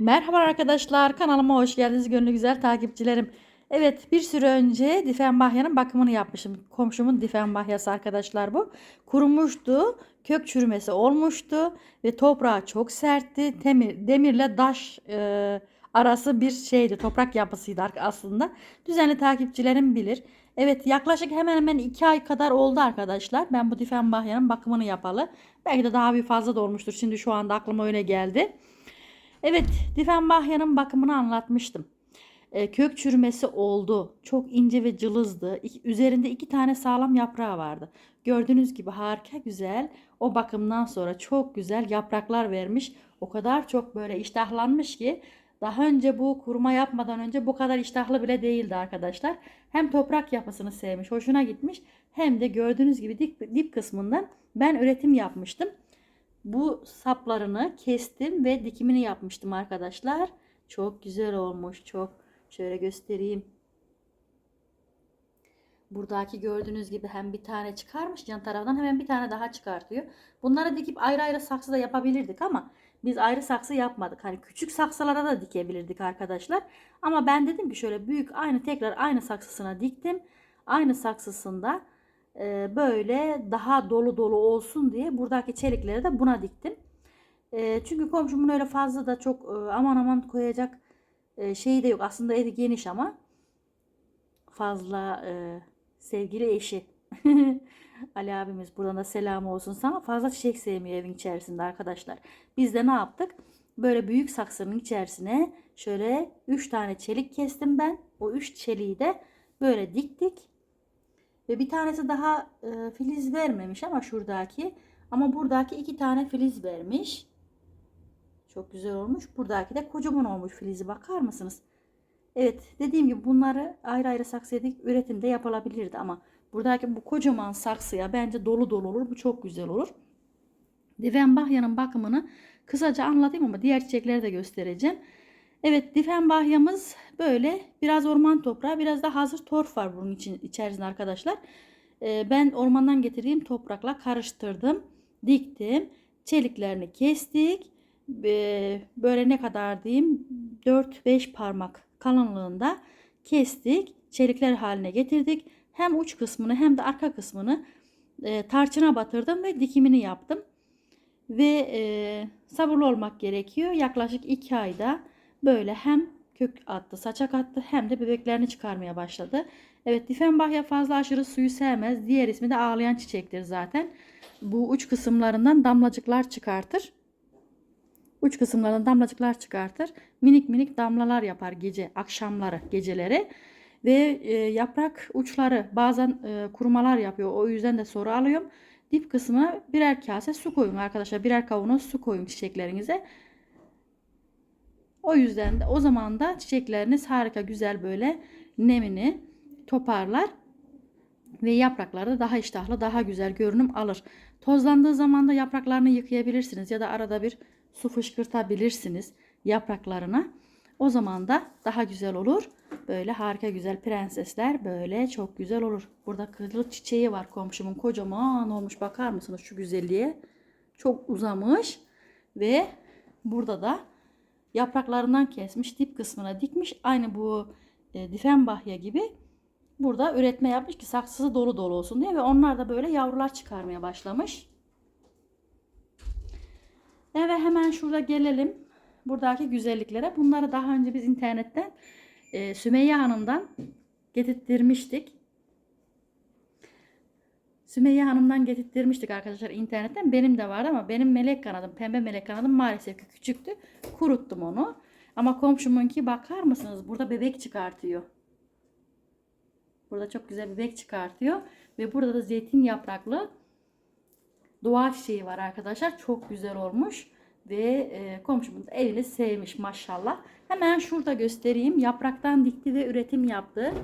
Merhaba arkadaşlar kanalıma hoş geldiniz gönlü güzel takipçilerim. Evet bir süre önce Difenbahya'nın bakımını yapmışım. Komşumun Difenbahya'sı arkadaşlar bu. Kurumuştu, kök çürümesi olmuştu ve toprağı çok sertti. Demir, demirle taş e, arası bir şeydi toprak yapısıydı aslında. Düzenli takipçilerim bilir. Evet yaklaşık hemen hemen 2 ay kadar oldu arkadaşlar. Ben bu Difenbahya'nın bakımını yapalı. Belki de daha bir fazla da olmuştur. Şimdi şu anda aklıma öyle geldi. Evet, Difenbahya'nın bakımını anlatmıştım. E, kök çürümesi oldu. Çok ince ve cılızdı. İki- üzerinde iki tane sağlam yaprağı vardı. Gördüğünüz gibi harika güzel. O bakımdan sonra çok güzel yapraklar vermiş. O kadar çok böyle iştahlanmış ki daha önce bu kuruma yapmadan önce bu kadar iştahlı bile değildi arkadaşlar. Hem toprak yapısını sevmiş, hoşuna gitmiş. Hem de gördüğünüz gibi dip, dip kısmından ben üretim yapmıştım bu saplarını kestim ve dikimini yapmıştım arkadaşlar. Çok güzel olmuş. Çok şöyle göstereyim. Buradaki gördüğünüz gibi hem bir tane çıkarmış yan taraftan hemen bir tane daha çıkartıyor. Bunları dikip ayrı ayrı saksıda yapabilirdik ama biz ayrı saksı yapmadık. Hani küçük saksılara da dikebilirdik arkadaşlar. Ama ben dedim ki şöyle büyük aynı tekrar aynı saksısına diktim. Aynı saksısında e, böyle daha dolu dolu olsun diye buradaki çelikleri de buna diktim. E, çünkü komşumun öyle fazla da çok e, aman aman koyacak şeyi de yok. Aslında evi geniş ama fazla sevgili eşi. Ali abimiz buradan da selam olsun sana. Fazla çiçek sevmiyor evin içerisinde arkadaşlar. Biz de ne yaptık? Böyle büyük saksının içerisine şöyle 3 tane çelik kestim ben. O 3 çeliği de böyle diktik. Ve bir tanesi daha e, filiz vermemiş ama şuradaki. Ama buradaki iki tane filiz vermiş. Çok güzel olmuş. Buradaki de kocaman olmuş filizi. Bakar mısınız? Evet dediğim gibi bunları ayrı ayrı saksıya dikip üretimde yapılabilirdi ama buradaki bu kocaman saksıya bence dolu dolu olur. Bu çok güzel olur. Divenbahya'nın bakımını kısaca anlatayım ama diğer çiçekleri de göstereceğim. Evet Difenbahya'mız böyle biraz orman toprağı biraz da hazır torf var bunun için içerisinde arkadaşlar. Ee, ben ormandan getirdiğim toprakla karıştırdım. Diktim. Çeliklerini kestik. Ee, böyle ne kadar diyeyim 4-5 parmak kalınlığında kestik. Çelikler haline getirdik. Hem uç kısmını hem de arka kısmını e, tarçına batırdım ve dikimini yaptım. Ve e, sabırlı olmak gerekiyor. Yaklaşık 2 ayda böyle hem kök attı, saçak attı hem de bebeklerini çıkarmaya başladı. Evet Difenbahya fazla aşırı suyu sevmez. Diğer ismi de ağlayan çiçektir zaten. Bu uç kısımlarından damlacıklar çıkartır. Uç kısımlarından damlacıklar çıkartır. Minik minik damlalar yapar gece, akşamları, geceleri. Ve e, yaprak uçları bazen e, kurumalar yapıyor. O yüzden de soru alıyorum. Dip kısmına birer kase su koyun arkadaşlar. Birer kavanoz su koyun çiçeklerinize. O yüzden de o zaman da çiçekleriniz harika güzel böyle nemini toparlar ve yaprakları da daha iştahlı, daha güzel görünüm alır. Tozlandığı zaman da yapraklarını yıkayabilirsiniz ya da arada bir su fışkırtabilirsiniz yapraklarına. O zaman da daha güzel olur. Böyle harika güzel prensesler böyle çok güzel olur. Burada kırılık çiçeği var komşumun kocaman olmuş bakar mısınız şu güzelliğe? Çok uzamış ve burada da yapraklarından kesmiş dip kısmına dikmiş. Aynı bu e, difenbahya gibi burada üretme yapmış ki saksısı dolu dolu olsun diye ve onlar da böyle yavrular çıkarmaya başlamış. Evet hemen şurada gelelim buradaki güzelliklere. Bunları daha önce biz internetten e, Sümeyye Hanım'dan getirttirmiştik. Sümeyye Hanım'dan getirttirmiştik arkadaşlar internetten. Benim de vardı ama benim melek kanadım, pembe melek kanadım maalesef ki küçüktü. Kuruttum onu. Ama komşumunki bakar mısınız? Burada bebek çıkartıyor. Burada çok güzel bebek çıkartıyor. Ve burada da zeytin yapraklı doğa çiçeği var arkadaşlar. Çok güzel olmuş. Ve e, komşumun da evini sevmiş maşallah. Hemen şurada göstereyim. Yapraktan dikti ve üretim yaptı.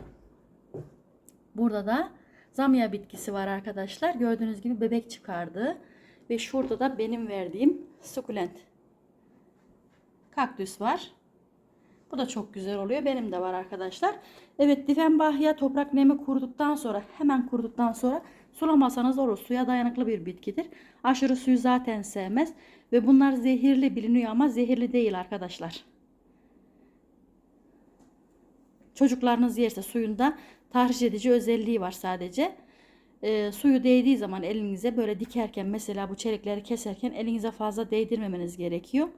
Burada da zamya bitkisi var arkadaşlar. Gördüğünüz gibi bebek çıkardı. Ve şurada da benim verdiğim sukulent kaktüs var. Bu da çok güzel oluyor. Benim de var arkadaşlar. Evet difenbahya toprak nemi kuruduktan sonra hemen kuruduktan sonra sulamasanız olur. Suya dayanıklı bir bitkidir. Aşırı suyu zaten sevmez. Ve bunlar zehirli biliniyor ama zehirli değil arkadaşlar. çocuklarınız yerse suyunda tahriş edici özelliği var sadece. E, suyu değdiği zaman elinize böyle dikerken mesela bu çelikleri keserken elinize fazla değdirmemeniz gerekiyor.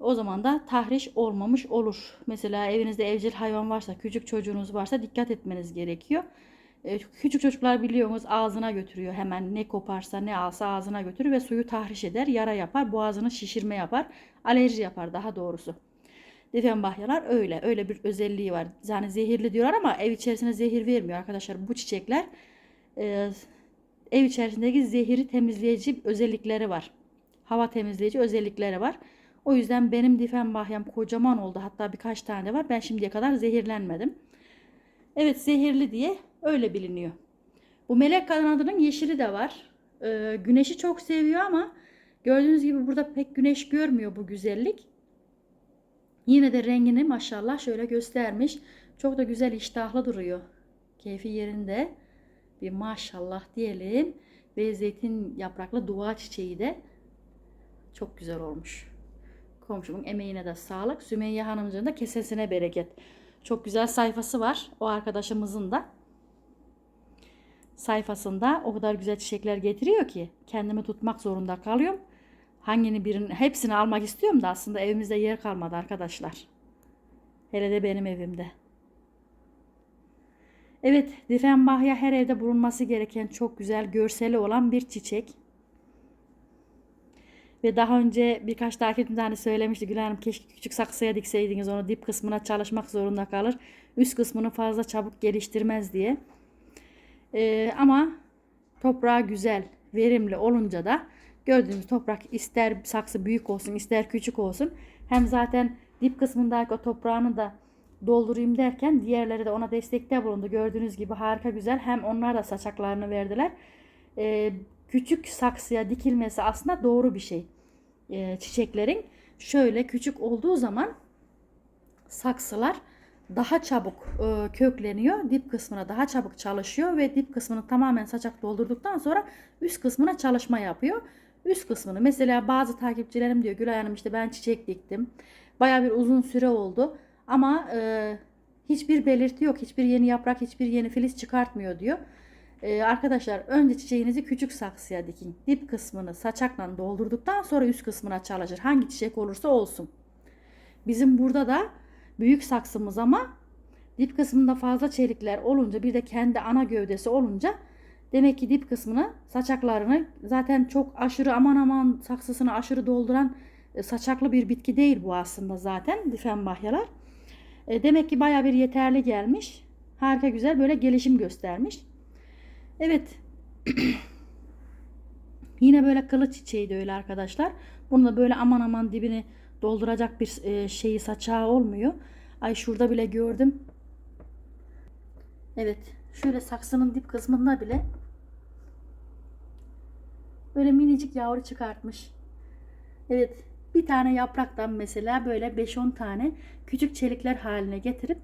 O zaman da tahriş olmamış olur. Mesela evinizde evcil hayvan varsa, küçük çocuğunuz varsa dikkat etmeniz gerekiyor. E, küçük çocuklar biliyorsunuz ağzına götürüyor hemen ne koparsa ne alsa ağzına götürür ve suyu tahriş eder, yara yapar, boğazını şişirme yapar, alerji yapar daha doğrusu. Difenbahyalar öyle, öyle bir özelliği var. Yani zehirli diyorlar ama ev içerisine zehir vermiyor arkadaşlar. Bu çiçekler e, ev içerisindeki zehiri temizleyici özellikleri var. Hava temizleyici özellikleri var. O yüzden benim difenbahyam kocaman oldu. Hatta birkaç tane var. Ben şimdiye kadar zehirlenmedim. Evet zehirli diye öyle biliniyor. Bu melek kanadının yeşili de var. Ee, güneşi çok seviyor ama gördüğünüz gibi burada pek güneş görmüyor bu güzellik. Yine de rengini maşallah şöyle göstermiş. Çok da güzel iştahlı duruyor. Keyfi yerinde. Bir maşallah diyelim. Ve zeytin yapraklı dua çiçeği de çok güzel olmuş. Komşumun emeğine de sağlık. Sümeyye Hanımcığın da kesesine bereket. Çok güzel sayfası var o arkadaşımızın da. Sayfasında o kadar güzel çiçekler getiriyor ki kendimi tutmak zorunda kalıyorum. Hangini birinin hepsini almak istiyorum da aslında evimizde yer kalmadı arkadaşlar. Hele de benim evimde. Evet, difenbahya her evde bulunması gereken çok güzel görseli olan bir çiçek. Ve daha önce birkaç takipçimden hani söylemişti Gül keşke küçük saksıya dikseydiniz onu dip kısmına çalışmak zorunda kalır. Üst kısmını fazla çabuk geliştirmez diye. Ee, ama toprağı güzel, verimli olunca da gördüğünüz toprak ister saksı büyük olsun ister küçük olsun. Hem zaten dip kısmındaki o toprağını da doldurayım derken diğerleri de ona destekte bulundu. Gördüğünüz gibi harika güzel. Hem onlar da saçaklarını verdiler. Ee, küçük saksıya dikilmesi aslında doğru bir şey. Ee, çiçeklerin şöyle küçük olduğu zaman saksılar daha çabuk e, kökleniyor. Dip kısmına daha çabuk çalışıyor ve dip kısmını tamamen saçak doldurduktan sonra üst kısmına çalışma yapıyor. Üst kısmını mesela bazı takipçilerim diyor Gülay Hanım işte ben çiçek diktim. Baya bir uzun süre oldu ama e, hiçbir belirti yok. Hiçbir yeni yaprak, hiçbir yeni filiz çıkartmıyor diyor. Ee, arkadaşlar önce çiçeğinizi küçük saksıya dikin. Dip kısmını saçakla doldurduktan sonra üst kısmına çalışır. Hangi çiçek olursa olsun. Bizim burada da büyük saksımız ama dip kısmında fazla çelikler olunca bir de kendi ana gövdesi olunca demek ki dip kısmını saçaklarını zaten çok aşırı aman aman saksısını aşırı dolduran e, saçaklı bir bitki değil bu aslında zaten difenbahyalar. E, demek ki baya bir yeterli gelmiş. Harika güzel böyle gelişim göstermiş. Evet. Yine böyle kılıç çiçeği de öyle arkadaşlar. Bunu da böyle aman aman dibini dolduracak bir e, şeyi saçağı olmuyor. Ay şurada bile gördüm. Evet. Şöyle saksının dip kısmında bile böyle minicik yavru çıkartmış. Evet. Bir tane yapraktan mesela böyle 5-10 tane küçük çelikler haline getirip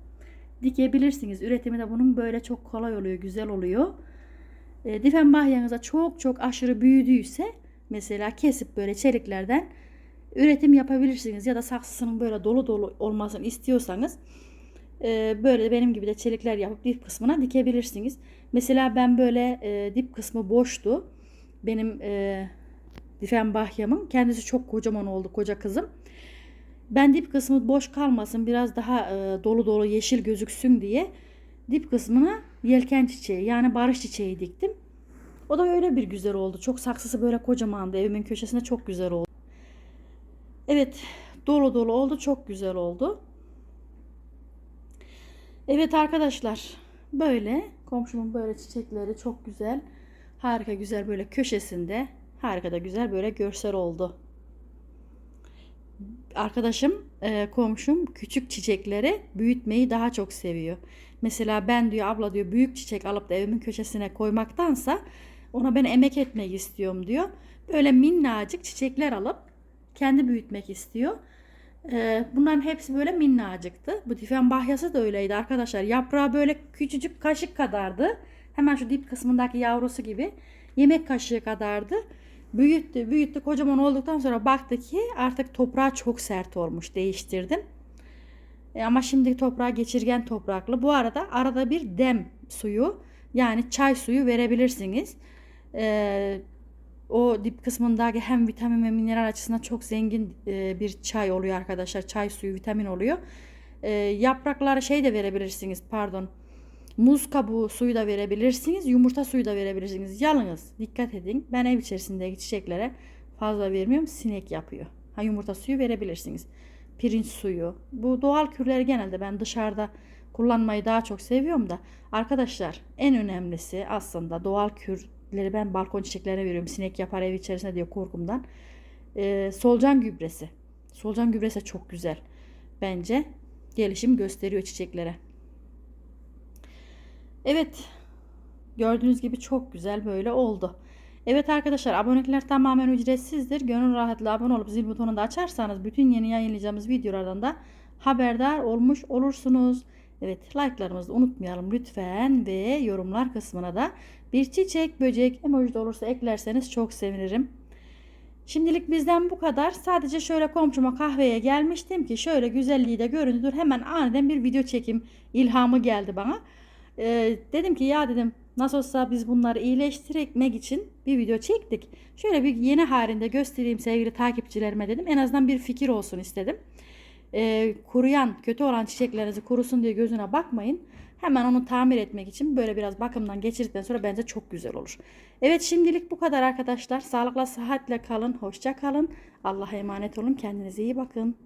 dikebilirsiniz. Üretimi de bunun böyle çok kolay oluyor, güzel oluyor. E, difenbahyanıza çok çok aşırı büyüdüyse mesela kesip böyle çeliklerden üretim yapabilirsiniz. Ya da saksısının böyle dolu dolu olmasını istiyorsanız e, böyle benim gibi de çelikler yapıp dip kısmına dikebilirsiniz. Mesela ben böyle e, dip kısmı boştu. Benim e, difenbahyamın kendisi çok kocaman oldu koca kızım. Ben dip kısmı boş kalmasın biraz daha e, dolu dolu yeşil gözüksün diye dip kısmına yelken çiçeği yani barış çiçeği diktim. O da öyle bir güzel oldu. Çok saksısı böyle kocamandı. Evimin köşesinde çok güzel oldu. Evet dolu dolu oldu. Çok güzel oldu. Evet arkadaşlar böyle komşumun böyle çiçekleri çok güzel. Harika güzel böyle köşesinde harika da güzel böyle görsel oldu. Arkadaşım, e, komşum küçük çiçekleri büyütmeyi daha çok seviyor. Mesela ben diyor abla diyor büyük çiçek alıp da evimin köşesine koymaktansa ona ben emek etmek istiyorum diyor. Böyle minnacık çiçekler alıp kendi büyütmek istiyor. Ee, bunların hepsi böyle minnacıktı. Bu difen bahyası da öyleydi arkadaşlar. Yaprağı böyle küçücük kaşık kadardı. Hemen şu dip kısmındaki yavrusu gibi. Yemek kaşığı kadardı. Büyüttü, büyüttü. Kocaman olduktan sonra baktı ki artık toprağı çok sert olmuş. Değiştirdim. E, ama şimdi toprağa geçirgen topraklı. Bu arada arada bir dem suyu yani çay suyu verebilirsiniz. E, o dip kısmındaki hem vitamin ve mineral açısından çok zengin e, bir çay oluyor arkadaşlar. Çay suyu vitamin oluyor. E, yaprakları şey de verebilirsiniz pardon. Muz kabuğu suyu da verebilirsiniz. Yumurta suyu da verebilirsiniz. Yalnız dikkat edin. Ben ev içerisindeki çiçeklere fazla vermiyorum. Sinek yapıyor. Ha yumurta suyu verebilirsiniz. Pirinç suyu. Bu doğal kürleri genelde ben dışarıda kullanmayı daha çok seviyorum da. Arkadaşlar en önemlisi aslında doğal kürleri ben balkon çiçeklerine veriyorum. Sinek yapar ev içerisinde diye korkumdan. Ee, solucan gübresi. Solucan gübresi çok güzel. Bence gelişim gösteriyor çiçeklere. Evet. Gördüğünüz gibi çok güzel böyle oldu. Evet arkadaşlar abonelikler tamamen ücretsizdir. Gönül rahatlığı abone olup zil butonunu da açarsanız bütün yeni yayınlayacağımız videolardan da haberdar olmuş olursunuz. Evet like'larımızı unutmayalım lütfen ve yorumlar kısmına da bir çiçek, böcek, emoji de olursa eklerseniz çok sevinirim. Şimdilik bizden bu kadar. Sadece şöyle komşuma kahveye gelmiştim ki şöyle güzelliği de göründür. Hemen aniden bir video çekim ilhamı geldi bana. Ee, dedim ki ya dedim nasıl olsa biz bunları iyileştirmek için bir video çektik. Şöyle bir yeni halinde göstereyim sevgili takipçilerime dedim. En azından bir fikir olsun istedim. Ee, kuruyan, kötü olan çiçeklerinizi kurusun diye gözüne bakmayın. Hemen onu tamir etmek için böyle biraz bakımdan geçirdikten sonra bence çok güzel olur. Evet şimdilik bu kadar arkadaşlar. Sağlıkla, sıhhatle kalın. Hoşça kalın. Allah'a emanet olun. Kendinize iyi bakın.